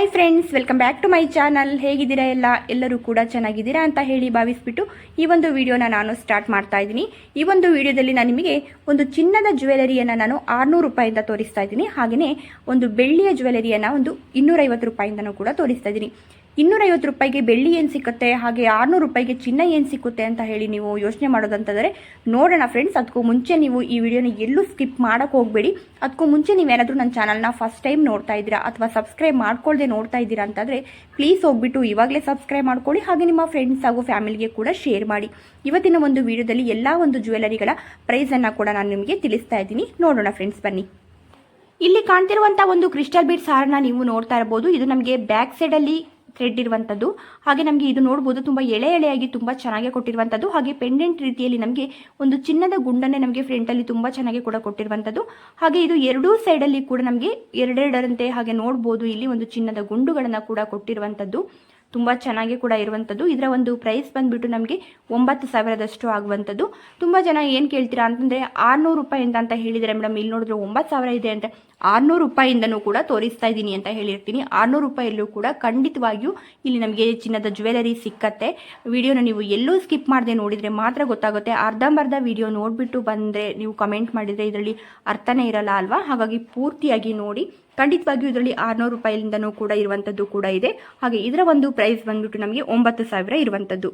Hi friends welcome back to my channel ಹೇಗಿದ್ದೀರಾ ಎಲ್ಲ? ಎಲ್ಲರೂ ಕೂಡ ಚೆನ್ನಾಗಿದ್ದೀರಾ ಅಂತ ಹೇಳಿ ಭಾವಿಸ್ಬಿಟ್ಟು ಈ ಒಂದು ವಿಡಿಯೋನ ನಾನು ಸ್ಟಾರ್ಟ್ ಮಾಡ್ತಾ ಇದ್ದೀನಿ. ಈ ಒಂದು ವಿಡಿಯೋದಲ್ಲಿ ನಾನು ನಿಮಗೆ ಒಂದು ಚಿನ್ನದ ಜ್ಯುವೆಲರಿಯನ್ನು ನಾನು ಆರುನೂರು ರೂಪಾಯಿಂದ ತೋರಿಸ್ತಾ ಇದ್ದೀನಿ. ಹಾಗೆಯೇ ಒಂದು ಬೆಳ್ಳಿಯ ಜ್ಯುವೆಲರಿಯನ್ನು ಒಂದು ಇನ್ನೂರೈವತ್ತು ರೂಪಾಯಿಂದನೂ ಕೂಡ ತೋರಿಸ್ತಾ ಇದ್ದೀನಿ. ಇನ್ನೂರೈವತ್ತು ರೂಪಾಯಿಗೆ ಬೆಳ್ಳಿ ಏನು ಸಿಕ್ಕುತ್ತೆ? ಹಾಗೆ ಆರುನೂರು ರೂಪಾಯಿಗೆ ಚಿನ್ನ ಏನು ಸಿಕ್ಕುತ್ತೆ ಅಂತ ಹೇಳಿ ನೀವು ಯೋಚನೆ ಮಾಡೋದಂತಂದರೆ ನೋಡೋಣ ಫ್ರೆಂಡ್ಸ್ ಅದಕ್ಕೂ ಮುಂಚೆ ನೀವು ಈ ವಿಡಿಯೋನ ಎಲ್ಲೂ ಸ್ಕಿಪ್ ಮಾಡೋಕ್ಕೆ ಹೋಗಬೇಡಿ. ಅದಕ್ಕೂ ಮುಂಚೆ ನೀವೇನಾದರೂ ನನ್ನ ಚಾನಲ್ನ ಫಸ್ಟ್ ಟೈಮ್ ನೋಡ್ತಾ ಇದ್ದೀರಾ ಅಥವಾ ಸಬ್ಸ್ಕ್ರೈಬ್ ಮಾಡ್ಕೊಳ್ಳದೆ ನೋಡ್ತಾ ಇದ್ದೀರಾ ಅಂತಂದರೆ ಪ್ಲೀಸ್ ಹೋಗ್ಬಿಟ್ಟು ಇವಾಗಲೇ ಸಬ್ಸ್ಕ್ರೈಬ್ ಮಾಡ್ಕೊಳ್ಳಿ. ಹಾಗೆ ನಿಮ್ಮ ಫ್ರೆಂಡ್ಸ್ ಹಾಗೂ ಫ್ಯಾಮಿಲಿಗೆ ಕೂಡ ಶೇರ್ ಮಾಡಿ. ಇವತ್ತಿನ ಒಂದು ವಿಡಿಯೋದಲ್ಲಿ ಎಲ್ಲ ಒಂದು ಜ್ಯುವೆಲರಿಗಳ ಪ್ರೈಸನ್ನು ಕೂಡ ನಾನು ನಿಮಗೆ ತಿಳಿಸ್ತಾ ಇದ್ದೀನಿ. ನೋಡೋಣ ಫ್ರೆಂಡ್ಸ್ ಬನ್ನಿ. ಇಲ್ಲಿ ಕಾಣ್ತಿರುವಂಥ ಒಂದು ಕ್ರಿಸ್ಟಲ್ ಬೀಡ್ಸ್ ಸಾರನ್ನ ನೀವು ನೋಡ್ತಾ ಇರ್ಬೋದು ಇದು ನಮಗೆ ಬ್ಯಾಕ್ ಸೈಡಲ್ಲಿ ಥ್ರೆಡ್ ಇರುವಂಥದ್ದು ಹಾಗೆ ನಮಗೆ ಇದು ನೋಡ್ಬೋದು, ತುಂಬ ಎಳೆ ಎಳೆಯಾಗಿ ತುಂಬ ಚೆನ್ನಾಗಿ ಕೊಟ್ಟಿರುವಂಥದ್ದು ಹಾಗೆ ಪೆಂಡೆಂಟ್ ರೀತಿಯಲ್ಲಿ ನಮಗೆ ಒಂದು ಚಿನ್ನದ ಗುಂಡನ್ನೇ ನಮಗೆ ಫ್ರಂಟಲ್ಲಿ ತುಂಬ ಚೆನ್ನಾಗಿ ಕೂಡ ಕೊಟ್ಟಿರುವಂಥದ್ದು ಹಾಗೆ ಇದು ಎರಡೂ ಸೈಡಲ್ಲಿ ಕೂಡ ನಮಗೆ ಎರಡೆರಡರಂತೆ ಹಾಗೆ ನೋಡ್ಬೋದು, ಇಲ್ಲಿ ಒಂದು ಚಿನ್ನದ ಗುಂಡುಗಳನ್ನು ಕೂಡ ಕೊಟ್ಟಿರುವಂಥದ್ದು ತುಂಬ ಚೆನ್ನಾಗಿ ಕೂಡ ಇರುವಂಥದ್ದು ಇದರ ಒಂದು ಪ್ರೈಸ್ ಬಂದುಬಿಟ್ಟು ನಮಗೆ ಒಂಬತ್ತು ಸಾವಿರದಷ್ಟು ಆಗುವಂಥದ್ದು ತುಂಬ ಜನ ಏನು ಕೇಳ್ತೀರಾ ಅಂತಂದರೆ ಆರುನೂರು ರೂಪಾಯಿಂದ ಅಂತ ಹೇಳಿದರೆ ಮೇಡಮ್. ಇಲ್ಲಿ ನೋಡಿದ್ರೆ ಒಂಬತ್ತು ಸಾವಿರ ಇದೆ ಅಂತ. ಆರುನೂರು ರೂಪಾಯಿಂದನೂ ಕೂಡ ತೋರಿಸ್ತಾ ಇದ್ದೀನಿ ಅಂತ ಹೇಳಿರ್ತೀನಿ. ಆರುನೂರು ರೂಪಾಯಲ್ಲೂ ಕೂಡ ಖಂಡಿತವಾಗಿಯೂ ಇಲ್ಲಿ ನಮಗೆ ಚಿನ್ನದ ಜ್ಯುವೆಲರಿ ಸಿಕ್ಕತ್ತೆ. ವಿಡಿಯೋನ ನೀವು ಎಲ್ಲೂ ಸ್ಕಿಪ್ ಮಾಡದೆ ನೋಡಿದರೆ ಮಾತ್ರ ಗೊತ್ತಾಗುತ್ತೆ. ಅರ್ಧಂಬರ್ಧ ವಿಡಿಯೋ ನೋಡಿಬಿಟ್ಟು ಬಂದರೆ ನೀವು ಕಮೆಂಟ್ ಮಾಡಿದರೆ ಇದರಲ್ಲಿ ಅರ್ಥನೇ ಇರಲ್ಲ ಅಲ್ವಾ? ಹಾಗಾಗಿ ಪೂರ್ತಿಯಾಗಿ ನೋಡಿ. ಖಂಡಿತವಾಗಿಯೂ ಇದರಲ್ಲಿ ಆರುನೂರು ರೂಪಾಯಿಯಿಂದನೂ ಕೂಡ ಇರುವಂಥದ್ದು ಕೂಡ ಇದೆ. ಹಾಗೆ ಇದರ ಒಂದು ಪ್ರೈಸ್ ಬಂದ್ಬಿಟ್ಟು ನಮಗೆ ಒಂಬತ್ತು ಸಾವಿರ ಇರುವಂಥದ್ದು.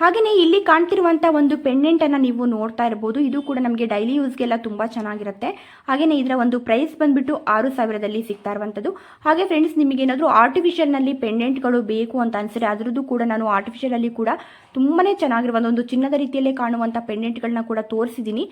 ಹಾಗೆಯೇ ಇಲ್ಲಿ ಕಾಣ್ತಿರುವಂಥ ಒಂದು ಪೆಂಡೆಂಟನ್ನು ನೀವು ನೋಡ್ತಾ ಇರ್ಬೋದು. ಇದು ಕೂಡ ನಮಗೆ ಡೈಲಿ ಯೂಸ್ಗೆಲ್ಲ ತುಂಬ ಚೆನ್ನಾಗಿರುತ್ತೆ. ಹಾಗೆಯೇ ಇದರ ಒಂದು ಪ್ರೈಸ್ ಬಂದುಬಿಟ್ಟು ಆರು ಸಾವಿರದಲ್ಲಿ ಸಿಗ್ತಾ ಇರುವಂಥದ್ದು ಹಾಗೆ ಫ್ರೆಂಡ್ಸ್ ನಿಮಗೇನಾದರೂ ಆರ್ಟಿಫಿಷಿಯಲ್ನಲ್ಲಿ ಪೆಂಡೆಂಟ್ಗಳು ಬೇಕು ಅಂತ ಅನಿಸಿದ್ರೆ ಅದರದ್ದು ಕೂಡ ನಾನು ಆರ್ಟಿಫಿಷಿಯಲಲ್ಲಿ ಕೂಡ ತುಂಬಾ ಚೆನ್ನಾಗಿರುವ ಒಂದು ಚಿನ್ನದ ರೀತಿಯಲ್ಲೇ ಕಾಣುವಂಥ ಪೆಂಡೆಂಟ್ಗಳನ್ನ ಕೂಡ ತೋರಿಸಿದ್ದೀನಿ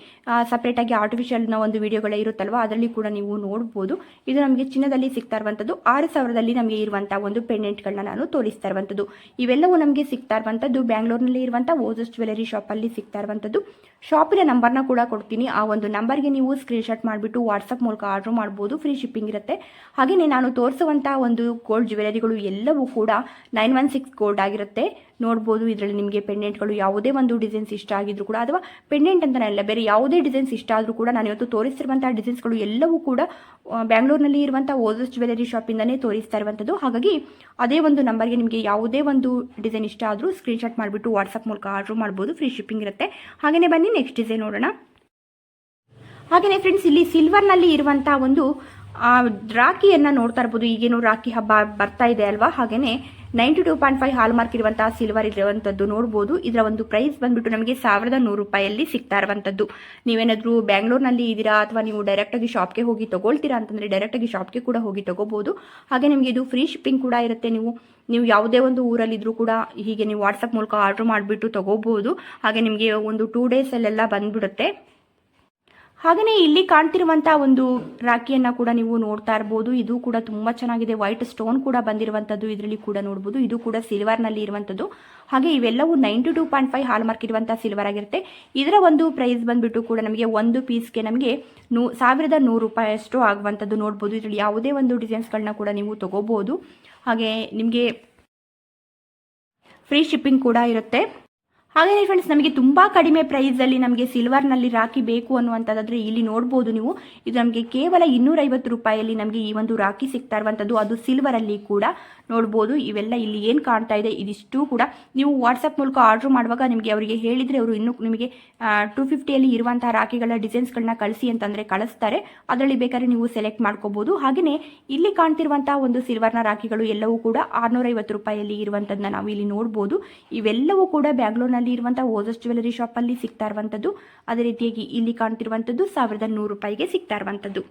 ಸಪ್ರೇಟಾಗಿ ಆರ್ಟಿಫಿಷಿಯಲ್ನ ಒಂದು ವಿಡಿಯೋಗಳೇ ಇರುತ್ತಲ್ವ? ಅದರಲ್ಲಿ ಕೂಡ ನೀವು ನೋಡ್ಬೋದು. ಇದು ನಮಗೆ ಚಿನ್ನದಲ್ಲಿ ಸಿಗ್ತಾ ಇರುವಂಥದ್ದು ಆರು ಸಾವಿರದಲ್ಲಿ ನಮಗೆ ಇರುವಂಥ ಒಂದು ಪೆಂಡೆಂಟ್ಗಳನ್ನ ನಾನು ತೋರಿಸ್ತಾ ಇರುವಂಥದ್ದು ಇವೆಲ್ಲವೂ ನಮಗೆ ಸಿಗ್ತಾ ಇರುವಂಥದ್ದು ಬ್ಯಾಂಗ್ಳೂರ್ನಲ್ಲಿ ಇರುವಂಥ ಓಜಸ್ ಜ್ಯುವೆಲರಿ ಶಾಪಲ್ಲಿ ಸಿಗ್ತಾ ಇರುವಂಥದ್ದು ಶಾಪಿನ ನಂಬರ್ನ ಕೂಡ ಕೊಡ್ತೀನಿ. ಆ ಒಂದು ನಂಬರ್ಗೆ ನೀವು ಸ್ಕ್ರೀನ್ಶಾಟ್ ಮಾಡಿಬಿಟ್ಟು ವಾಟ್ಸಪ್ ಮೂಲಕ ಆರ್ಡರ್ ಮಾಡ್ಬೋದು. ಫ್ರೀ ಶಿಪ್ಪಿಂಗ್ ಇರುತ್ತೆ. ಹಾಗೆಯೇ ನಾನು ತೋರಿಸುವಂಥ ಒಂದು ಗೋಲ್ಡ್ ಜ್ಯುವೆಲರಿಗಳು ಎಲ್ಲವೂ ಕೂಡ ನೈನ್ ಒನ್ ಸಿಕ್ಸ್ ಗೋಲ್ಡ್ ಆಗಿರುತ್ತೆ. ನೋಡ್ಬೋದು ಇದರಲ್ಲಿ ನಿಮಗೆ ಪೆಂಡೆಂಟ್ಗಳು ಯಾವುದೇ ಒಂದು ಡಿಸೈನ್ಸ್ ಇಷ್ಟ ಆಗಿದ್ರು ಕೂಡ ಅಥವಾ ಪೆಂಡೆಂಟ್ ಅಂತಲೇ ಅಲ್ಲ, ಬೇರೆ ಯಾವುದೇ ಡಿಸೈನ್ಸ್ ಇಷ್ಟ ಆದರೂ ಕೂಡ ನಾನು ಇವತ್ತು ತೋರಿಸ್ತಿರುವಂಥ ಡಿಸೈನ್ಸ್ಗಳು ಎಲ್ಲವೂ ಕೂಡ ಬ್ಯಾಂಗ್ಳೂರ್ನಲ್ಲಿ ಇರುವಂಥ ಓಜಸ್ ಜ್ಯುವೆಲರಿ ಶಾಪಿಂದನೇ ತೋರಿಸ್ತಾ ಇರುವಂಥದ್ದು ಹಾಗಾಗಿ ಅದೇ ಒಂದು ನಂಬರ್ಗೆ ನಿಮಗೆ ಯಾವುದೇ ಒಂದು ಡಿಸೈನ್ ಇಷ್ಟ ಆದರೂ ಸ್ಕ್ರೀನ್ಶಾಟ್ ಮಾಡಿಬಿಟ್ಟು ವಾಟ್ಸಪ್ ಮೂಲಕ ಆರ್ಡ್ರ್ ಮಾಡ್ಬೋದು. ಫ್ರೀ ಶಿಪ್ಪಿಂಗ್ ಇರುತ್ತೆ. ಹಾಗೆಯೇ ಬನ್ನಿ ನೆಕ್ಸ್ಟ್ ಡಿಸೈನ್ ನೋಡೋಣ. ಹಾಗೆಯೇ ಫ್ರೆಂಡ್ಸ್ ಇಲ್ಲಿ ಸಿಲ್ವರ್ನಲ್ಲಿ ಇರುವಂಥ ಒಂದು ರಾಖಿಯನ್ನು ನೋಡ್ತಾ ಇರ್ಬೋದು. ಈಗೇನು ರಾಖಿ ಹಬ್ಬ ಬರ್ತಾ ಇದೆ ಅಲ್ವಾ? ಹಾಗೆಯೇ ninety two point five hallmark ಇರುವಂತಹ ಸಿಲ್ವರ್ ಇರುವಂಥದ್ದು ನೋಡ್ಬೋದು. ಇದರ ಒಂದು ಪ್ರೈಸ್ ಬಂದ್ಬಿಟ್ಟು ನಮಗೆ ಸಾವಿರದ ನೂರು ರೂಪಾಯಲ್ಲಿ ಸಿಗ್ತಾ ಇರುವಂಥದ್ದು ನೀವೇನಾದರೂ ಬ್ಯಾಂಗ್ಳೂರ್ನಲ್ಲಿ ಇದ್ದೀರಾ ಅಥವಾ ನೀವು ಡೈರೆಕ್ಟಾಗಿ ಶಾಪ್ಗೆ ಹೋಗಿ ತಗೊಳ್ತೀರಾ ಅಂತಂದರೆ ಡೈರೆಕ್ಟಾಗಿ ಶಾಪ್ಗೆ ಕೂಡ ಹೋಗಿ ತಗೋಬೋದು. ಹಾಗೆ ನಿಮಗೆ ಇದು ಫ್ರೀ ಶಿಪ್ಪಿಂಗ್ ಕೂಡ ಇರುತ್ತೆ. ನೀವು ನೀವು ಯಾವುದೇ ಒಂದು ಊರಲ್ಲಿದ್ದರೂ ಕೂಡ ಹೀಗೆ ನೀವು ವಾಟ್ಸಪ್ ಮೂಲಕ ಆರ್ಡ್ರ್ ಮಾಡಿಬಿಟ್ಟು ತಗೋಬೋದು. ಹಾಗೆ ನಿಮಗೆ ಒಂದು ಟೂ ಡೇಸಲ್ಲೆಲ್ಲ ಬಂದ್ಬಿಡುತ್ತೆ. ಹಾಗೆಯೇ ಇಲ್ಲಿ ಕಾಣ್ತಿರುವಂಥ ಒಂದು ರಾಖಿಯನ್ನು ಕೂಡ ನೀವು ನೋಡ್ತಾ ಇರ್ಬೋದು. ಇದು ಕೂಡ ತುಂಬ ಚೆನ್ನಾಗಿದೆ. ವೈಟ್ ಸ್ಟೋನ್ ಕೂಡ ಬಂದಿರುವಂಥದ್ದು ಇದರಲ್ಲಿ ಕೂಡ ನೋಡ್ಬೋದು. ಇದು ಕೂಡ ಸಿಲ್ವರ್ನಲ್ಲಿ ಇರುವಂಥದ್ದು ಹಾಗೆ ಇವೆಲ್ಲವೂ ninety two point five hallmark ಇರುವಂಥ ಸಿಲ್ವರ್ ಆಗಿರುತ್ತೆ. ಇದರ ಒಂದು ಪ್ರೈಸ್ ಬಂದುಬಿಟ್ಟು ಕೂಡ ನಮಗೆ ಒಂದು ಪೀಸ್ಗೆ ನಮಗೆ ನೂ, ಸಾವಿರದ ನೂರು ರೂಪಾಯಿಯಷ್ಟು ಆಗುವಂಥದ್ದು ನೋಡ್ಬೋದು. ಇದರಲ್ಲಿ ಯಾವುದೇ ಒಂದು ಡಿಸೈನ್ಸ್ಗಳನ್ನ ಕೂಡ ನೀವು ತಗೋಬಹುದು ಹಾಗೆ ನಿಮಗೆ ಫ್ರೀ ಶಿಪ್ಪಿಂಗ್ ಕೂಡ ಇರುತ್ತೆ. ಹಾಗೆಯೇ ಫ್ರೆಂಡ್ಸ್ ನಮಗೆ ತುಂಬ ಕಡಿಮೆ ಪ್ರೈಸಲ್ಲಿ ನಮಗೆ ಸಿಲ್ವರ್ನಲ್ಲಿ ರಾಖಿ ಬೇಕು ಅನ್ನುವಂಥದ್ದಾದರೆ ಇಲ್ಲಿ ನೋಡ್ಬೋದು ನೀವು. ಇದು ನಮಗೆ ಕೇವಲ ಇನ್ನೂರೈವತ್ತು ರೂಪಾಯಲ್ಲಿ ನಮಗೆ ಈ ಒಂದು ರಾಖಿ ಸಿಗ್ತಾ ಇರುವಂಥದ್ದು ಅದು ಸಿಲ್ವರಲ್ಲಿ ಕೂಡ ನೋಡ್ಬೋದು. ಇವೆಲ್ಲ ಇಲ್ಲಿ ಏನು ಕಾಣ್ತಾ ಇದೆ, ಇದಿಷ್ಟು ಕೂಡ ನೀವು ವಾಟ್ಸಪ್ ಮೂಲಕ ಆರ್ಡ್ರ್ ಮಾಡುವಾಗ ನಿಮಗೆ ಅವರಿಗೆ ಹೇಳಿದರೆ ಅವರು ಇನ್ನೂ ನಿಮಗೆ ಟು ಫಿಫ್ಟಿಯಲ್ಲಿ ಇರುವಂತಹ ರಾಖಿಗಳ ಡಿಸೈನ್ಸ್ಗಳನ್ನ ಕಳಿಸಿ ಅಂತಂದರೆ ಕಳಿಸ್ತಾರೆ. ಅದರಲ್ಲಿ ಬೇಕಾದ್ರೆ ನೀವು ಸೆಲೆಕ್ಟ್ ಮಾಡ್ಕೋಬಹುದು ಹಾಗೆಯೇ ಇಲ್ಲಿ ಕಾಣ್ತಿರುವಂಥ ಒಂದು ಸಿಲ್ವರ್ನ ರಾಖಿಗಳು ಎಲ್ಲವೂ ಕೂಡ ಆರುನೂರೈವತ್ತು ರೂಪಾಯಿಯಲ್ಲಿ ಇರುವಂಥದ್ದನ್ನ ನಾವು ಇಲ್ಲಿ ನೋಡ್ಬೋದು. ಇವೆಲ್ಲವೂ ಕೂಡ ಬ್ಯಾಂಗ್ಳೂರ್ನಲ್ಲಿ ಇರುವಂಥ ಓಜಸ್ ಜ್ಯುವೆಲರಿ ಅಲ್ಲಿ ಸಿಗ್ತಾ ಇರುವಂಥದ್ದು ಅದೇ ರೀತಿಯಾಗಿ ಇಲ್ಲಿ ಕಾಣ್ತಿರುವಂತದ್ದು ಸಾವಿರದ ನೂರು ರೂಪಾಯಿಗೆ ಸಿಗ್ತಾ ಇರುವಂಥದ್ದು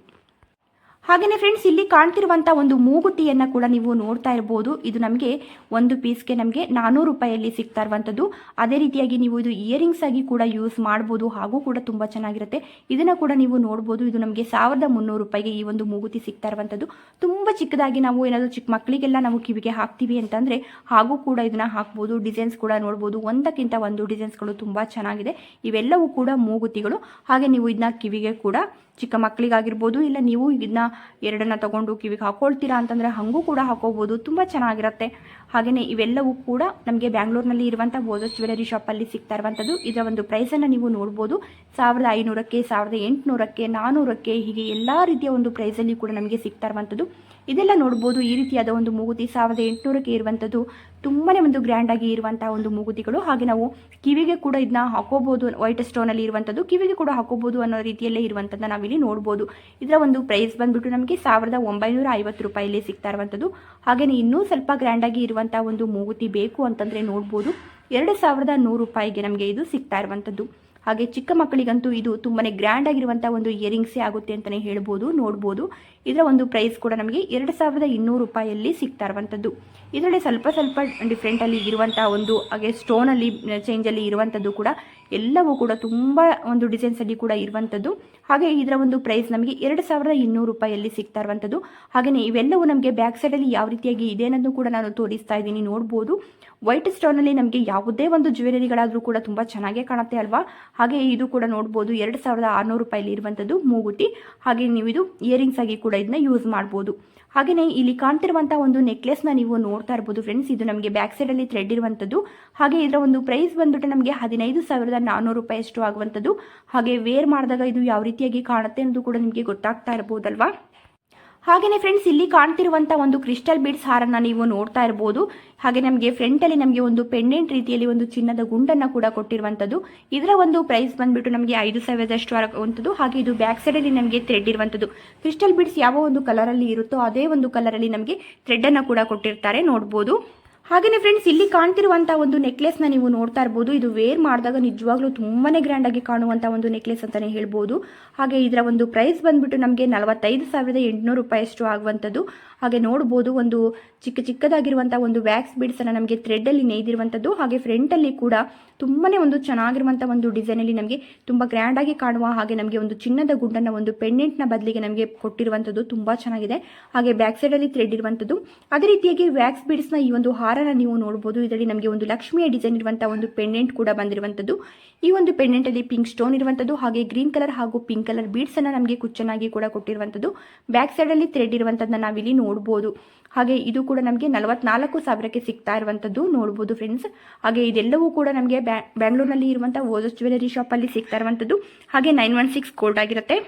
ಹಾಗೆಯೇ ಫ್ರೆಂಡ್ಸ್ ಇಲ್ಲಿ ಕಾಣ್ತಿರುವಂಥ ಒಂದು ಮೂಗುತಿಯನ್ನು ಕೂಡ ನೀವು ನೋಡ್ತಾ ಇರ್ಬೋದು. ಇದು ನಮಗೆ ಒಂದು ಪೀಸ್ಗೆ ನಮಗೆ ನಾನ್ನೂರು ರೂಪಾಯಿಯಲ್ಲಿ ಸಿಗ್ತಾ ಇರುವಂಥದ್ದು ಅದೇ ರೀತಿಯಾಗಿ ನೀವು ಇದು ಇಯರಿಂಗ್ಸ್ ಆಗಿ ಕೂಡ ಯೂಸ್ ಮಾಡ್ಬೋದು. ಹಾಗೂ ಕೂಡ ತುಂಬ ಚೆನ್ನಾಗಿರುತ್ತೆ. ಇದನ್ನು ಕೂಡ ನೀವು ನೋಡ್ಬೋದು. ಇದು ನಮಗೆ ಸಾವಿರದ ಮುನ್ನೂರು ರೂಪಾಯಿಗೆ ಈ ಒಂದು ಮೂಗುತಿ ಸಿಗ್ತಾ ಇರುವಂಥದ್ದು ತುಂಬ ಚಿಕ್ಕದಾಗಿ ನಾವು ಏನಾದರೂ ಚಿಕ್ಕ ಮಕ್ಕಳಿಗೆಲ್ಲ ನಾವು ಕಿವಿಗೆ ಹಾಕ್ತೀವಿ ಅಂತಂದರೆ ಹಾಗೂ ಕೂಡ ಇದನ್ನು ಹಾಕ್ಬೋದು. ಡಿಸೈನ್ಸ್ ಕೂಡ ನೋಡ್ಬೋದು. ಒಂದಕ್ಕಿಂತ ಒಂದು ಡಿಸೈನ್ಸ್ಗಳು ತುಂಬ ಚೆನ್ನಾಗಿದೆ. ಇವೆಲ್ಲವೂ ಕೂಡ ಮೂಗುತಿಗಳು. ಹಾಗೆ ನೀವು ಇದನ್ನ ಕಿವಿಗೆ ಕೂಡ ಚಿಕ್ಕ ಮಕ್ಕಳಿಗಾಗಿರ್ಬೋದು, ಇಲ್ಲ ನೀವು ಇದನ್ನ ಎರಡನ್ನ ತಗೊಂಡು ಕಿವಿಗೆ ಹಾಕೊಳ್ತೀರಾ ಅಂತಂದರೆ ಹಾಗೂ ಕೂಡ ಹಾಕೋಬಹುದು ತುಂಬ ಚೆನ್ನಾಗಿರುತ್ತೆ. ಹಾಗೆಯೇ ಇವೆಲ್ಲವೂ ಕೂಡ ನಮಗೆ ಬ್ಯಾಂಗ್ಳೂರ್ನಲ್ಲಿ ಇರುವಂಥ ಬೋದಸ್ ಜ್ಯುವೆಲರಿ ಶಾಪಲ್ಲಿ ಸಿಗ್ತಾ ಇರುವಂಥದ್ದು. ಇದರ ಒಂದು ಪ್ರೈಸನ್ನು ನೀವು ನೋಡ್ಬೋದು. ಸಾವಿರದ ಐನೂರಕ್ಕೆ, ಸಾವಿರದ ಎಂಟುನೂರಕ್ಕೆ ನಾನ್ನೂರಕ್ಕೆ ಹೀಗೆ ಎಲ್ಲ ರೀತಿಯ ಒಂದು ಪ್ರೈಸಲ್ಲಿ ಕೂಡ ನಮಗೆ ಸಿಗ್ತಾ ಇರುವಂಥದ್ದು. ಇದೆಲ್ಲ ನೋಡ್ಬೋದು ಈ ರೀತಿಯಾದ ಒಂದು ಮೂಗುತಿ ಸಾವಿರದ ಎಂಟುನೂರಕ್ಕೆ ಇರುವಂಥದ್ದು ತುಂಬಾ ಒಂದು ಗ್ರ್ಯಾಂಡಾಗಿ ಇರುವಂತಹ ಒಂದು ಮೂಗುತಿಗಳು. ಹಾಗೆ ನಾವು ಕಿವಿಗೆ ಕೂಡ ಇದನ್ನ ಹಾಕೋಬಹುದು ವೈಟ್ ಸ್ಟೋನಲ್ಲಿ ಇರುವಂಥದ್ದು, ಕಿವಿಗೆ ಕೂಡ ಹಾಕೋಬಹುದು ಅನ್ನೋ ರೀತಿಯಲ್ಲೇ ಇರುವಂಥದ್ದು ನಾವಿಲ್ಲಿ ನೋಡ್ಬೋದು. ಇದರ ಒಂದು ಪ್ರೈಸ್ ಬಂದ್ಬಿಟ್ಟು ನಮಗೆ ಸಾವಿರದ ಒಂಬೈನೂರ ಐವತ್ತು ರೂಪಾಯಲ್ಲಿ ಸಿಗ್ತಾ ಇರುವಂಥದ್ದು. ಹಾಗೆಯೇ ಇನ್ನೂ ಸ್ವಲ್ಪ ಗ್ರ್ಯಾಂಡಾಗಿ ಇರುವಂಥ ಒಂದು ಮೂಗುತಿ ಬೇಕು ಅಂತಂದರೆ ನೋಡ್ಬೋದು. ಎರಡು ಸಾವಿರದ ನೂರು ರೂಪಾಯಿಗೆ ನಮಗೆ ಇದು ಸಿಗ್ತಾ ಇರುವಂಥದ್ದು. ಹಾಗೆ ಚಿಕ್ಕ ಮಕ್ಕಳಿಗಂತೂ ಇದು ತುಂಬಾ ಗ್ರ್ಯಾಂಡ್ ಆಗಿರುವಂಥ ಒಂದು ಇಯರಿಂಗ್ಸೇ ಆಗುತ್ತೆ ಅಂತಲೇ ಹೇಳ್ಬೋದು, ನೋಡ್ಬೋದು. ಇದರ ಒಂದು ಪ್ರೈಸ್ ಕೂಡ ನಮಗೆ ಎರಡು ಸಾವಿರದ ಇನ್ನೂರು ರೂಪಾಯಿಯಲ್ಲಿ ಸಿಗ್ತಾ ಇರುವಂಥದ್ದು ಇದರಲ್ಲಿ ಸ್ವಲ್ಪ ಸ್ವಲ್ಪ ಡಿಫ್ರೆಂಟಲ್ಲಿ ಇರುವಂಥ ಒಂದು, ಹಾಗೆ ಸ್ಟೋನಲ್ಲಿ ಚೇಂಜಲ್ಲಿ ಇರುವಂಥದ್ದು ಕೂಡ ಎಲ್ಲವೂ ಕೂಡ ತುಂಬ ಒಂದು ಡಿಸೈನ್ಸಲ್ಲಿ ಕೂಡ ಇರುವಂಥದ್ದು ಹಾಗೆ ಇದರ ಒಂದು ಪ್ರೈಸ್ ನಮಗೆ ಎರಡು ಸಾವಿರದ ಇನ್ನೂರು ರೂಪಾಯಿಯಲ್ಲಿ ಸಿಗ್ತಾ ಇರುವಂಥದ್ದು ಹಾಗೆಯೇ ಇವೆಲ್ಲವೂ ನಮಗೆ ಬ್ಯಾಕ್ ಸೈಡಲ್ಲಿ ಯಾವ ರೀತಿಯಾಗಿ ಇದೆ ಅನ್ನೋದು ಕೂಡ ನಾನು ತೋರಿಸ್ತಾ ಇದ್ದೀನಿ, ನೋಡ್ಬೋದು. ವೈಟ್ ಸ್ಟೋನಲ್ಲಿ ನಮಗೆ ಯಾವುದೇ ಒಂದು ಜ್ಯುವೆಲರಿಗಳಾದರೂ ಕೂಡ ತುಂಬ ಚೆನ್ನಾಗೇ ಕಾಣುತ್ತೆ ಅಲ್ವಾ? ಹಾಗೆ ಇದು ಕೂಡ ನೋಡ್ಬೋದು, ಎರಡು ಸಾವಿರದ ಆರುನೂರು ರೂಪಾಯಲ್ಲಿ ಇರುವಂಥದ್ದು ಮೂಗುತಿ. ಹಾಗೆ ನೀವು ಇದು ಇಯರಿಂಗ್ಸ್ ಆಗಿ ಕೂಡ ಇದನ್ನ ಯೂಸ್ ಮಾಡ್ಬೋದು. ಹಾಗೆಯೇ ಇಲ್ಲಿ ಕಾಣ್ತಿರುವಂಥ ಒಂದು ನೆಕ್ಲೆಸ್ನ ನೀವು ನೋಡ್ತಾ ಇರ್ಬೋದು ಫ್ರೆಂಡ್ಸ್ ಇದು ನಮಗೆ ಬ್ಯಾಕ್ ಸೈಡಲ್ಲಿ ಥ್ರೆಡ್ ಇರುವಂಥದ್ದು. ಹಾಗೆ ಇದರ ಒಂದು ಪ್ರೈಸ್ ಬಂದ್ಬಿಟ್ಟು ನಮಗೆ ಹದಿನೈದು ಸಾವಿರದ ನಾನ್ನೂರು ರೂಪಾಯಿ ಅಷ್ಟು ಆಗುವಂಥದ್ದು. ಹಾಗೆ ವೇರ್ ಮಾಡಿದಾಗ ಇದು ಯಾವ ರೀತಿಯಾಗಿ ಕಾಣುತ್ತೆ ಅನ್ನೋದು ಕೂಡ ನಿಮಗೆ ಗೊತ್ತಾಗ್ತಾ ಇರ್ಬೋದಲ್ವಾ? ಹಾಗೆಯೇ ಫ್ರೆಂಡ್ಸ್ ಇಲ್ಲಿ ಕಾಣ್ತಿರುವಂತ ಒಂದು ಕ್ರಿಸ್ಟಲ್ ಬೀಡ್ಸ್ ಹಾರನ್ನ ನೀವು ನೋಡ್ತಾ ಇರಬಹುದು ಹಾಗೆ ನಮಗೆ ಫ್ರಂಟಲ್ಲಿ ನಮಗೆ ಒಂದು ಪೆಂಡೆಂಟ್ ರೀತಿಯಲ್ಲಿ ಒಂದು ಚಿನ್ನದ ಗುಂಡನ್ನ ಕೂಡ ಕೊಟ್ಟಿರುವಂತದ್ದು. ಇದರ ಒಂದು ಪ್ರೈಸ್ ಬಂದ್ಬಿಟ್ಟು ನಮಗೆ ಐದು ಸಾವಿರದಷ್ಟು ಆಗುವಂಥದ್ದು ಹಾಗೆ ಇದು ಬ್ಯಾಕ್ ಸೈಡ್ ಅಲ್ಲಿ ನಮಗೆ ಥ್ರೆಡ್ ಇರುವಂತದ್ದು. ಕ್ರಿಸ್ಟಲ್ ಬೀಡ್ಸ್ ಯಾವ ಒಂದು ಕಲರ್ ಅಲ್ಲಿ ಇರುತ್ತೋ, ಅದೇ ಒಂದು ಕಲರ್ ಅಲ್ಲಿ ನಮಗೆ ಥ್ರೆಡ್ ಅನ್ನ ಕೂಡ ಕೊಟ್ಟಿರ್ತಾರೆ. ನೋಡ್ಬೋದು. ಹಾಗೆಯೇ ಫ್ರೆಂಡ್ಸ್ ಇಲ್ಲಿ ಕಾಣ್ತಿರುವಂಥ ಒಂದು ನೆಕ್ಲೆಸ್ನ ನೀವು ನೋಡ್ತಾ ಇರ್ಬೋದು. ಇದು ವೇರ್ ಮಾಡಿದಾಗ ನಿಜವಾಗ್ಲೂ ತುಂಬಾ ಗ್ರ್ಯಾಂಡಾಗಿ ಕಾಣುವಂಥ ಒಂದು ನೆಕ್ಲೆಸ್ ಅಂತಲೇ ಹೇಳ್ಬೋದು. ಹಾಗೆ ಇದರ ಒಂದು ಪ್ರೈಸ್ ಬಂದ್ಬಿಟ್ಟು ನಮಗೆ ನಲವತ್ತೈದು ಸಾವಿರದ ಎಂಟುನೂರು ರೂಪಾಯಿಯಷ್ಟು ಆಗುವಂಥದ್ದು. ಹಾಗೆ ನೋಡ್ಬೋದು ಒಂದು ಚಿಕ್ಕ ಚಿಕ್ಕದಾಗಿರುವಂಥ ಒಂದು ವ್ಯಾಕ್ಸ್ ಬೀಡ್ಸನ್ನು ನಮಗೆ ಥ್ರೆಡ್ಡಲ್ಲಿ ನೇಯ್ದಿರುವಂಥದ್ದು ಹಾಗೆ ಫ್ರಂಟಲ್ಲಿ ಕೂಡ ತುಂಬಾ ಒಂದು ಚೆನ್ನಾಗಿರುವಂಥ ಒಂದು ಡಿಸೈನಲ್ಲಿ ನಮಗೆ ತುಂಬ ಗ್ರ್ಯಾಂಡಾಗಿ ಕಾಣುವ ಹಾಗೆ ನಮಗೆ ಒಂದು ಚಿನ್ನದ ಗುಂಡನ್ನು ಒಂದು ಪೆಂಡೆಂಟ್ನ ಬದಲಿಗೆ ನಮಗೆ ಕೊಟ್ಟಿರುವಂಥದ್ದು ತುಂಬ ಚೆನ್ನಾಗಿದೆ. ಹಾಗೆ ಬ್ಯಾಕ್ ಸೈಡಲ್ಲಿ ಥ್ರೆಡ್ ಇರುವಂಥದ್ದು ಅದೇ ರೀತಿಯಾಗಿ ವ್ಯಾಕ್ಸ್ ಬೀಡ್ಸ್ನ ಈ ಒಂದು ಹಾರನ ನೀವು ನೋಡ್ಬೋದು. ಇದರಲ್ಲಿ ನಮಗೆ ಒಂದು ಲಕ್ಷ್ಮಿಯ ಡಿಸೈನ್ ಇರುವಂಥ ಒಂದು ಪೆಂಡೆಂಟ್ ಕೂಡ ಬಂದಿರುವಂಥದ್ದು ಈ ಒಂದು ಪೆಂಡೆಂಟಲ್ಲಿ ಪಿಂಕ್ ಸ್ಟೋನ್ ಇರುವಂಥದ್ದು ಹಾಗೆ ಗ್ರೀನ್ ಕಲರ್ ಹಾಗೂ ಪಿಂಕ್ ಕಲರ್ ಬೀಡ್ಸನ್ನು ನಮಗೆ ಕುಚ್ಚನಾಗಿ ಕೂಡ ಕೊಟ್ಟಿರುವಂಥದ್ದು ಬ್ಯಾಕ್ ಸೈಡಲ್ಲಿ ಥ್ರೆಡ್ ಇರುವಂಥದ್ದನ್ನ ನಾವಿಲ್ಲಿ ನೋಡ್ಬೋದು. ಹಾಗೆ ಇದು ಕೂಡ ನಮಗೆ ನಲವತ್ನಾಲ್ಕು ಸಾವಿರಕ್ಕೆ ಸಿಗ್ತಾ ಇರುವಂಥದ್ದು ನೋಡ್ಬೋದು ಫ್ರೆಂಡ್ಸ್ ಹಾಗೆ ಇದೆಲ್ಲವೂ ಕೂಡ ನಮಗೆ ಬ್ಯಾ ಬ್ಯಾಂಗ್ಳೂರ್ನಲ್ಲಿ ಇರುವಂಥ ಓಜಸ್ ಜ್ಯುವೆಲರಿ ಶಾಪಲ್ಲಿ ಸಿಗ್ತಾ ಇರುವಂಥದ್ದು. ಹಾಗೆ ನೈನ್ ಒನ್ ಸಿಕ್ಸ್ ಕೋಲ್ಡ್ ಆಗಿರುತ್ತೆ.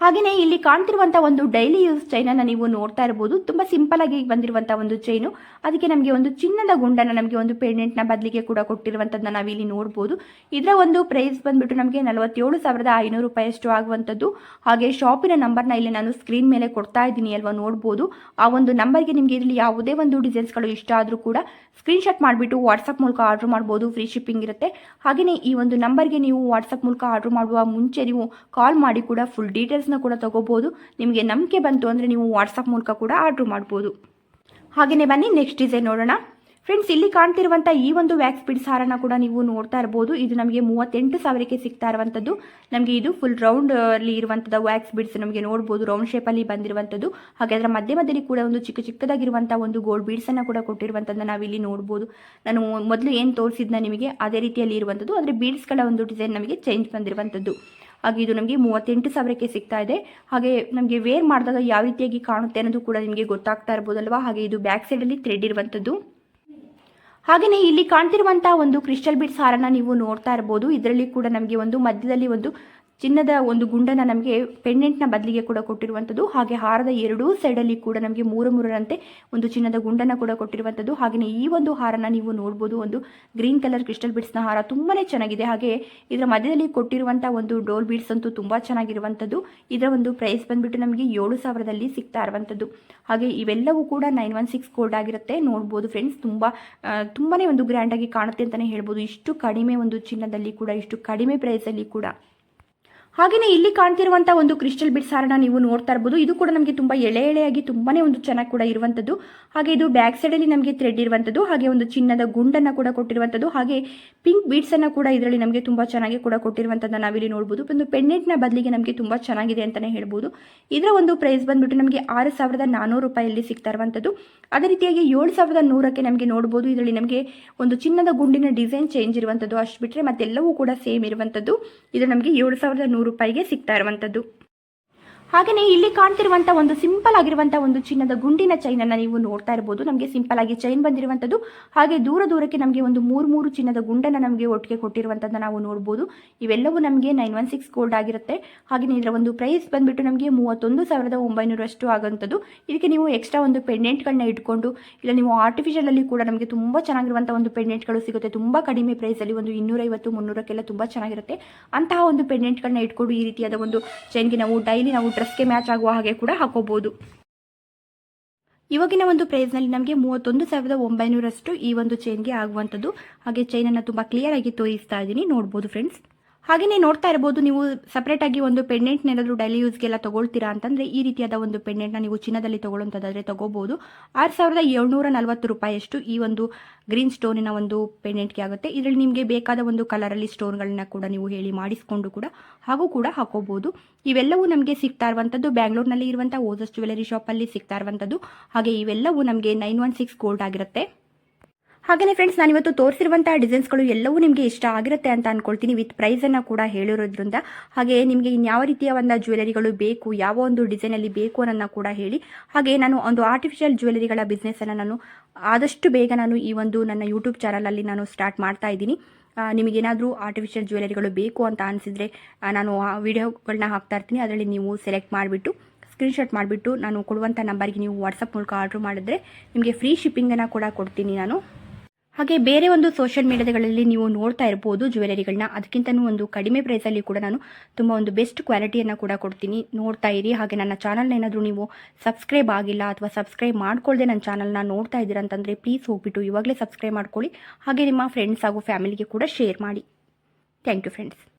ಹಾಗೆಯೇ ಇಲ್ಲಿ ಕಾಣ್ತಿರುವಂತಹ ಒಂದು ಡೈಲಿ ಯೂಸ್ ಚೈನನ್ನು ನೀವು ನೋಡ್ತಾ ಇರಬಹುದು ತುಂಬ ಸಿಂಪಲ್ ಆಗಿ ಬಂದಿರುವಂಥ ಒಂದು ಚೈನು ಅದಕ್ಕೆ ನಮಗೆ ಒಂದು ಚಿನ್ನದ ಗುಂಡನ ನಮಗೆ ಒಂದು ಪೇಡೆಂಟ್ನ ಬದಲಿಗೆ ಕೂಡ ಕೊಟ್ಟಿರುವಂಥದ್ದನ್ನ ನಾವಿಲ್ಲಿ ನೋಡಬಹುದು ಇದರ ಒಂದು ಪ್ರೈಸ್ ಬಂದ್ಬಿಟ್ಟು ನಮಗೆ ನಲವತ್ತೇಳು ಸಾವಿರದ ಐನೂರು ರೂಪಾಯಿಯಷ್ಟು ಆಗುವಂಥದ್ದು ಹಾಗೆ ಶಾಪಿನ ನಂಬರ್ನ ಇಲ್ಲಿ ನಾನು ಸ್ಕ್ರೀನ್ ಮೇಲೆ ಕೊಡ್ತಾ ಇದ್ದೀನಿ ಅಲ್ವಾ ನೋಡಬಹುದು ಆ ಒಂದು ನಂಬರ್ಗೆ ನಿಮಗೆ ಇದರಲ್ಲಿ ಯಾವುದೇ ಒಂದು ಡಿಸೈನ್ಸ್ಗಳು ಇಷ್ಟ ಆದರೂ ಕೂಡ ಸ್ಕ್ರೀನ್ಶಾಟ್ ಮಾಡಿಬಿಟ್ಟು ವಾಟ್ಸಪ್ ಮೂಲಕ ಆರ್ಡರ್ ಮಾಡ್ಬೋದು. ಫ್ರೀ ಶಿಪ್ಪಿಂಗ್ ಇರುತ್ತೆ. ಹಾಗೆಯೇ ಈ ಒಂದು ನಂಬರ್ಗೆ ನೀವು ವಾಟ್ಸಪ್ ಮೂಲಕ ಆರ್ಡರ್ ಮಾಡುವ ಮುಂಚೆ ನೀವು ಕಾಲ್ ಮಾಡಿ ಕೂಡ ಫುಲ್ ಡೀಟೇಲ್ಸ್ನ ಕೂಡ ತಗೋಬೋದು. ನಿಮಗೆ ನಂಬಿಕೆ ಬಂತು ಅಂದರೆ ನೀವು ವಾಟ್ಸಪ್ ಮೂಲಕ ಕೂಡ ಆರ್ಡ್ರ್ ಮಾಡ್ಬೋದು. ಹಾಗೆಯೇ ಬನ್ನಿ ನೆಕ್ಸ್ಟ್ ಡಿಸೈನ್ ನೋಡೋಣ. ಫ್ರೆಂಡ್ಸ್ ಇಲ್ಲಿ ಕಾಣ್ತಿರುವಂಥ ಈ ಒಂದು ವ್ಯಾಕ್ಸ್ ಬಿಡ್ಸ್ ಸಾರನ್ನ ಕೂಡ ನೀವು ನೋಡ್ತಾ ಇರ್ಬೋದು. ಇದು ನಮಗೆ ಮೂವತ್ತೆಂಟು ಸಾವಿರಕ್ಕೆ ಸಿಗ್ತಾ ಇರುವಂಥದ್ದು ನಮಗೆ ಇದು ಫುಲ್ ರೌಂಡ್ ಅಲ್ಲಿ ಇರುವಂಥದ್ದು ವ್ಯಾಕ್ಸ್ ಬಿಡ್ಸ್ ನಮಗೆ ನೋಡ್ಬೋದು. ರೌಂಡ್ ಶೇಪಲ್ಲಿ ಬಂದಿರುವಂಥದ್ದು ಹಾಗೆ ಅದರ ಮಧ್ಯ ಮಧ್ಯದಲ್ಲಿ ಕೂಡ ಒಂದು ಚಿಕ್ಕ ಚಿಕ್ಕದಾಗಿರುವಂಥ ಒಂದು ಗೋಲ್ಡ್ ಬೀಡ್ಸನ್ನು ಕೂಡ ಕೊಟ್ಟಿರುವಂಥದ್ದನ್ನ ನಾವಿಲ್ಲಿ ನೋಡ್ಬೋದು. ನಾನು ಮೊದಲು ಏನು ತೋರಿಸಿದ್ನ ನಿಮಗೆ, ಅದೇ ರೀತಿಯಲ್ಲಿ ಇರುವಂಥದ್ದು ಆದರೆ ಬೀಡ್ಸ್ಗಳ ಒಂದು ಡಿಸೈನ್ ನಮಗೆ ಚೇಂಜ್ ಬಂದಿರುವಂಥದ್ದು ಹಾಗೆ ಇದು ನಮಗೆ ಮೂವತ್ತೆಂಟು ಸಾವಿರಕ್ಕೆ ಸಿಗ್ತಾ ಇದೆ. ಹಾಗೆ ನಮಗೆ ವೇರ್ ಮಾಡಿದಾಗ ಯಾವ ರೀತಿಯಾಗಿ ಕಾಣುತ್ತೆ ಅನ್ನೋದು ಕೂಡ ನಿಮಗೆ ಗೊತ್ತಾಗ್ತಾ ಇರ್ಬೋದಲ್ವಾ? ಹಾಗೆ ಇದು ಬ್ಯಾಕ್ ಸೈಡಲ್ಲಿ ಥ್ರೆಡ್ ಇರುವಂಥದ್ದು ಹಾಗೆಯೇ ಇಲ್ಲಿ ಕಾಣ್ತಿರುವಂಥ ಒಂದು ಕ್ರಿಸ್ಟಲ್ ಬಿಡ್ಸ್ ಹಾರನ ನೀವು ನೋಡ್ತಾ ಇರ್ಬೋದು. ಇದರಲ್ಲಿ ಕೂಡ ನಮಗೆ ಒಂದು ಮಧ್ಯದಲ್ಲಿ ಒಂದು ಚಿನ್ನದ ಒಂದು ಗುಂಡನ್ನು ನಮಗೆ ಪೆಂಡೆಂಟ್ನ ಬದಲಿಗೆ ಕೂಡ ಕೊಟ್ಟಿರುವಂಥದ್ದು ಹಾಗೆ ಹಾರದ ಎರಡೂ ಸೈಡಲ್ಲಿ ಕೂಡ ನಮಗೆ ಮೂರು ಮೂರರಂತೆ ಒಂದು ಚಿನ್ನದ ಗುಂಡನ್ನು ಕೂಡ ಕೊಟ್ಟಿರುವಂಥದ್ದು ಹಾಗೆಯೇ ಈ ಒಂದು ಹಾರನ ನೀವು ನೋಡ್ಬೋದು, ಒಂದು ಗ್ರೀನ್ ಕಲರ್ ಕ್ರಿಸ್ಟಲ್ ಬಿಡ್ಸ್ನ ಹಾರ ತುಂಬಾ ಚೆನ್ನಾಗಿದೆ. ಹಾಗೆ ಇದರ ಮಧ್ಯದಲ್ಲಿ ಕೊಟ್ಟಿರುವಂಥ ಒಂದು ಡೋಲ್ ಬೀಡ್ಸ್ ಅಂತೂ ತುಂಬ ಚೆನ್ನಾಗಿರುವಂಥದ್ದು ಇದರ ಒಂದು ಪ್ರೈಸ್ ಬಂದ್ಬಿಟ್ಟು ನಮಗೆ ಏಳು ಸಾವಿರದಲ್ಲಿ ಸಿಗ್ತಾ ಇರುವಂಥದ್ದು ಹಾಗೆ ಇವೆಲ್ಲವೂ ಕೂಡ ನೈನ್ ಒನ್ ಸಿಕ್ಸ್ ಕೋಡ್ ಆಗಿರುತ್ತೆ. ನೋಡ್ಬೋದು ಫ್ರೆಂಡ್ಸ್ ತುಂಬ ತುಂಬಾ ಒಂದು ಗ್ರ್ಯಾಂಡಾಗಿ ಕಾಣುತ್ತೆ ಅಂತಲೇ ಹೇಳ್ಬೋದು. ಇಷ್ಟು ಕಡಿಮೆ ಒಂದು ಚಿನ್ನದಲ್ಲಿ ಕೂಡ, ಇಷ್ಟು ಕಡಿಮೆ ಪ್ರೈಸಲ್ಲಿ ಕೂಡ. ಹಾಗೆಯೇ ಇಲ್ಲಿ ಕಾಣ್ತಿರುವಂಥ ಒಂದು ಕ್ರಿಸ್ಟಲ್ ಬಿಡ್ಸ್ ಹಾರನ ನೀವು ನೋಡ್ತಾ ಇರ್ಬೋದು. ಇದು ಕೂಡ ನಮಗೆ ತುಂಬ ಎಳೆ ಎಳೆಯಾಗಿ ತುಂಬಾನೇ ಒಂದು ಚೆನ್ನಾಗಿ ಕೂಡ ಇರುವಂಥದ್ದು ಹಾಗೆ ಇದು ಬ್ಯಾಕ್ ಸೈಡಲ್ಲಿ ನಮಗೆ ಥ್ರೆಡ್ ಇರುವಂಥದ್ದು ಹಾಗೆ ಒಂದು ಚಿನ್ನದ ಗುಂಡನ್ನು ಕೂಡ ಕೊಟ್ಟಿರುವಂಥದ್ದು ಹಾಗೆ ಪಿಂಕ್ ಬೀಡ್ಸನ್ನು ಕೂಡ ಇದರಲ್ಲಿ ನಮಗೆ ತುಂಬ ಚೆನ್ನಾಗಿ ಕೂಡ ಕೊಟ್ಟಿರುವಂಥದ್ದನ್ನು ನಾವಿಲ್ಲಿ ನೋಡ್ಬೋದು. ಒಂದು ಪೆಂಡೆಂಟ್ನ ಬದಲಿಗೆ ನಮಗೆ ತುಂಬ ಚೆನ್ನಾಗಿದೆ ಅಂತಲೇ ಹೇಳ್ಬೋದು. ಇದರ ಒಂದು ಪ್ರೈಸ್ ಬಂದ್ಬಿಟ್ಟು ನಮಗೆ ಆರು ಸಾವಿರದ ನಾನ್ನೂರು ರೂಪಾಯಲ್ಲಿ ಸಿಗ್ತಾ ಇರುವಂಥದ್ದು ಅದೇ ರೀತಿಯಾಗಿ ಏಳು ಸಾವಿರದ ನೂರಕ್ಕೆ ನಮಗೆ ನೋಡ್ಬೋದು. ಇದರಲ್ಲಿ ನಮಗೆ ಒಂದು ಚಿನ್ನದ ಗುಂಡಿನ ಡಿಸೈನ್ ಚೇಂಜ್ ಇರುವಂಥದ್ದು ಅಷ್ಟು ಬಿಟ್ಟರೆ ಮತ್ತೆಲ್ಲವೂ ಕೂಡ ಸೇಮ್ ಇರುವಂಥದ್ದು ಇದು ನಮಗೆ ಏಳು ಸಾವಿರದ ನೂರು ರೂಪಾಯಿಗೆ ಸಿಗ್ತಾ ಇರುವಂಥದ್ದು. ಹಾಗೆಯೇ ಇಲ್ಲಿ ಕಾಣ್ತಿರುವಂತಹ ಒಂದು ಸಿಂಪಲ್ ಆಗಿರುವಂಥ ಒಂದು ಚಿನ್ನದ ಗುಂಡಿನ ಚೈನ್ ಅನ್ನ ನೀವು ನೋಡ್ತಾ ಇರಬಹುದು ನಮಗೆ ಸಿಂಪಲ್ ಆಗಿ ಚೈನ್ ಬಂದಿರುವಂತದ್ದು. ಹಾಗೆ ದೂರ ದೂರಕ್ಕೆ ನಮಗೆ ಒಂದು ಮೂರು ಮೂರು ಚಿನ್ನದ ಗುಂಡನ್ನ ನಮಗೆ ಒಟ್ಟಿಗೆ ಕೊಟ್ಟಿರುವಂಥದ್ದನ್ನು ನಾವು ನೋಡಬಹುದು ಇವೆಲ್ಲವೂ ನಮಗೆ ನೈನ್ ಒನ್ ಸಿಕ್ಸ್ ಗೋಲ್ಡ್ ಆಗಿರುತ್ತೆ. ಹಾಗೆಯೇ ಇದರ ಒಂದು ಪ್ರೈಸ್ ಬಂದ್ಬಿಟ್ಟು ನಮಗೆ ಮೂವತ್ತೊಂದು ಸಾವಿರದ ಒಂಬೈನೂರಷ್ಟು ಆಗುವಂಥದ್ದು ಇದಕ್ಕೆ ನೀವು ಎಕ್ಸ್ಟ್ರಾ ಒಂದು ಪೆಂಡೆಂಟ್ಗಳನ್ನ ಇಟ್ಕೊಂಡು, ಇಲ್ಲ ನೀವು ಆರ್ಟಿಫಿಷಿಯಲ್ ಅಲ್ಲಿ ಕೂಡ ನಮಗೆ ತುಂಬ ಚೆನ್ನಾಗಿರುವಂತಹ ಒಂದು ಪೆಂಡೆಂಟ್ಗಳು ಸಿಗುತ್ತೆ. ತುಂಬ ಕಡಿಮೆ ಪ್ರೈಸಲ್ಲಿ ಒಂದು ಇನ್ನೂರೈವತ್ತು, ಮುನ್ನೂರಕ್ಕೆಲ್ಲ ತುಂಬ ಚೆನ್ನಾಗಿರುತ್ತೆ. ಅಂತಹ ಒಂದು ಪೆಂಡೆಂಟ್ಗಳನ್ನ ಇಟ್ಕೊಂಡು ಈ ರೀತಿಯಾದ ಒಂದು ಚೈನ್ಗೆ ನಾವು ಡೈಲಿ ನಾವು ಡ್ರೆಸ್ಗೆ ಮ್ಯಾಚ್ ಆಗುವ ಹಾಗೆ ಕೂಡ ಹಾಕೋಬಹುದು ಇವಾಗಿನ ಒಂದು ಪ್ರೈಸ್ನಲ್ಲಿ ನಮಗೆ ಮೂವತ್ತೊಂದು ಸಾವಿರದ ಒಂಬೈನೂರಷ್ಟು ಈ ಒಂದು ಚೈನ್ಗೆ ಆಗುವಂಥದ್ದು. ಹಾಗೆ ಚೈನನ್ನು ತುಂಬ ಕ್ಲಿಯರ್ ಆಗಿ ತೋರಿಸ್ತಾ ಇದ್ದೀನಿ. ನೋಡ್ಬೋದು ಫ್ರೆಂಡ್ಸ್ ಹಾಗೆಯೇ ನೋಡ್ತಾ ಇರ್ಬೋದು, ನೀವು ಸಪ್ರೇಟಾಗಿ ಒಂದು ಪೆಂಡೆಂಟ್ನ ಏನಾದರೂ ಡೈಲಿ ಯೂಸ್ಗೆಲ್ಲ ತೊಗೊಳ್ತೀರಾ ಅಂತಂದರೆ ಈ ರೀತಿಯಾದ ಒಂದು ಪೆಂಡೆಂಟ್ನ ನೀವು ಚಿನ್ನದಲ್ಲಿ ತೊಗೊಳ್ಳೋಂಥದ್ದಾದರೆ ತೊಗೋಬೋದು. ಆರು ಸಾವಿರದ ಏಳ್ನೂರ ನಲ್ವತ್ತು ರೂಪಾಯಿಯಷ್ಟು ಈ ಒಂದು ಗ್ರೀನ್ ಸ್ಟೋನಿನ ಒಂದು ಪೆಂಡೆಂಟ್ಗೆ ಆಗುತ್ತೆ. ಇದರಲ್ಲಿ ನಿಮಗೆ ಬೇಕಾದ ಒಂದು ಕಲರಲ್ಲಿ ಸ್ಟೋನ್ಗಳನ್ನ ಕೂಡ ನೀವು ಹೇಳಿ ಮಾಡಿಸ್ಕೊಂಡು ಕೂಡ ಹಾಗೂ ಕೂಡ ಹಾಕೋಬೋದು. ಇವೆಲ್ಲವೂ ನಮಗೆ ಸಿಗ್ತಾ ಇರುವಂಥದ್ದು ಬ್ಯಾಂಗ್ಳೂರ್ನಲ್ಲಿ ಇರುವಂಥ ಓಜಸ್ ಜ್ಯುವೆಲರಿ ಶಾಪಲ್ಲಿ ಸಿಗ್ತಾ ಇರುವಂಥದ್ದು ಹಾಗೆ ಇವೆಲ್ಲವೂ ನಮಗೆ ನೈನ್ ಒನ್ ಸಿಕ್ಸ್ ಗೋಲ್ಡ್ ಆಗಿರುತ್ತೆ. ಹಾಗೆಯೇ ಫ್ರೆಂಡ್ಸ್ ನಾನು ಇವತ್ತು ತೋರಿಸಿರುವಂಥ ಡಿಸೈನ್ಸ್ಗಳು ಎಲ್ಲವೂ ನಿಮಗೆ ಇಷ್ಟ ಆಗಿರುತ್ತೆ ಅಂತ ಅನ್ಕೊಳ್ತೀನಿ. ವಿತ್ ಪ್ರೈಸನ್ನು ಕೂಡ ಹೇಳಿರೋದ್ರಿಂದ. ಹಾಗೆ ನಿಮಗೆ ಇನ್ಯಾವ ರೀತಿಯ ಒಂದು ಜ್ಯುವೆಲರಿಗಳು ಬೇಕು, ಯಾವ ಒಂದು ಡಿಸೈನಲ್ಲಿ ಬೇಕು ಅನ್ನೋದನ್ನ ಕೂಡ ಹೇಳಿ. ಹಾಗೆ ನಾನು ಒಂದು ಆರ್ಟಿಫಿಷಿಯಲ್ ಜ್ಯುವೆಲರಿಗಳ ಬಿಸ್ನೆಸ್ಸನ್ನು ನಾನು ಆದಷ್ಟು ಬೇಗ ನಾನು ಈ ಒಂದು ನನ್ನ ಯೂಟ್ಯೂಬ್ ಚಾನಲಲ್ಲಿ ನಾನು ಸ್ಟಾರ್ಟ್ ಮಾಡ್ತಾ ಇದ್ದೀನಿ. ನಿಮಗೇನಾದರೂ ಆರ್ಟಿಫಿಷಿಯಲ್ ಜ್ಯುವೆಲರಿಗಳು ಬೇಕು ಅಂತ ಅನಿಸಿದರೆ ನಾನು ವಿಡಿಯೋಗಳನ್ನ ಹಾಕ್ತಾ ಇರ್ತೀನಿ. ಅದರಲ್ಲಿ ನೀವು ಸೆಲೆಕ್ಟ್ ಮಾಡಿಬಿಟ್ಟು ಸ್ಕ್ರೀನ್ಶಾಟ್ ಮಾಡಿಬಿಟ್ಟು ನಾನು ಕೊಡುವಂಥ ನಂಬರ್ಗೆ ನೀವು ವಾಟ್ಸಪ್ ಮೂಲಕ ಆರ್ಡ್ರ್ ಮಾಡಿದ್ರೆ ನಿಮಗೆ ಫ್ರೀ ಶಿಪ್ಪಿಂಗನ್ನು ಕೂಡ ಕೊಡ್ತೀನಿ ನಾನು. ಹಾಗೆ ಬೇರೆ ಒಂದು ಸೋಷಿಯಲ್ ಮೀಡಿಯಾಗಳಲ್ಲಿ ನೀವು ನೋಡ್ತಾ ಇರ್ಬೋದು ಜ್ಯುವೆಲರಿಗಳನ್ನ. ಅದಕ್ಕಿಂತನೂ ಒಂದು ಕಡಿಮೆ ಪ್ರೈಸಲ್ಲಿ ಕೂಡ ನಾನು ತುಂಬ ಒಂದು ಬೆಸ್ಟ್ ಕ್ವಾಲಿಟಿಯನ್ನು ಕೂಡ ಕೊಡ್ತೀನಿ. ನೋಡ್ತಾ ಇರಿ. ಹಾಗೆ ನನ್ನ ಚಾನಲ್ನ ಏನಾದರೂ ನೀವು ಸಬ್ಸ್ಕ್ರೈಬ್ ಆಗಿಲ್ಲ ಅಥವಾ ಸಬ್ಸ್ಕ್ರೈಬ್ ಮಾಡ್ಕೊಳ್ಳದೆ ನನ್ನ ಚಾನಲ್ನ ನೋಡ್ತಾ ಇದ್ದೀರಾ ಅಂತಂದರೆ ಪ್ಲೀಸ್ ಹೋಗ್ಬಿಟ್ಟು ಇವಾಗಲೇ ಸಬ್ಸ್ಕ್ರೈಬ್ ಮಾಡ್ಕೊಳ್ಳಿ. ಹಾಗೆ ನಿಮ್ಮ ಫ್ರೆಂಡ್ಸ್ ಹಾಗೂ ಫ್ಯಾಮಿಲಿಗೆ ಕೂಡ ಶೇರ್ ಮಾಡಿ. Thank you friends